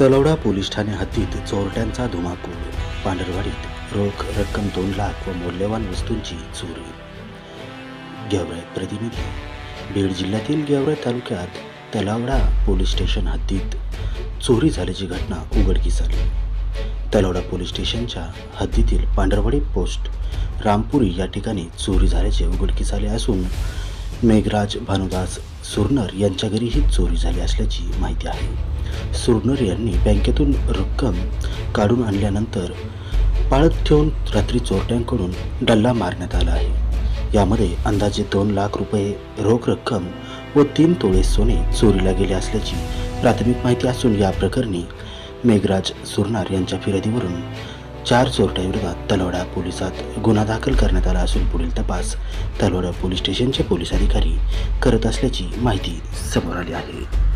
तलवडा police Thane हद्दीत चोरट्यांचा धुमाकूळ. पांढरवाडीत रोख रक्कम दोन लाख व मौल्यवान वस्तूंची चोरी. गेवराई प्रतिनिधी. बीड जिल्ह्यातील गेवराई तालुक्यात तलावडा पोलीस स्टेशन हद्दीत चोरी झाल्याची घटना उघडकीस आली. तलवडा पोलीस स्टेशनच्या हद्दीतील पांढरवाडी पोस्ट रामपुरी या ठिकाणी चोरी झाल्याचे उघडकीस आले असून मेघराज भानुदास सुरनर यांच्या घरी ही चोरी झाली असल्याची माहिती आहे. सुरनर यांनी बँकेतून रक्कम काढून आणल्यानंतर पाळत ठेवून रात्री चोरट्यांकडून डल्ला मारण्यात आला आहे. यामध्ये अंदाजे दोन लाख रुपये रोख रक्कम व तीन तोळे सोने चोरीला गेले असल्याची प्राथमिक माहिती असून या प्रकरणी मेघराज सुरनार यांच्या फिर्यादीवरून चार चोरट्याविरोधात तलवडा पोलिसात गुन्हा दाखल करण्यात आला असून पुढील तपास तलवडा पोलीस स्टेशनचे पोलीस अधिकारी करत असल्याची माहिती समोर आली आहे.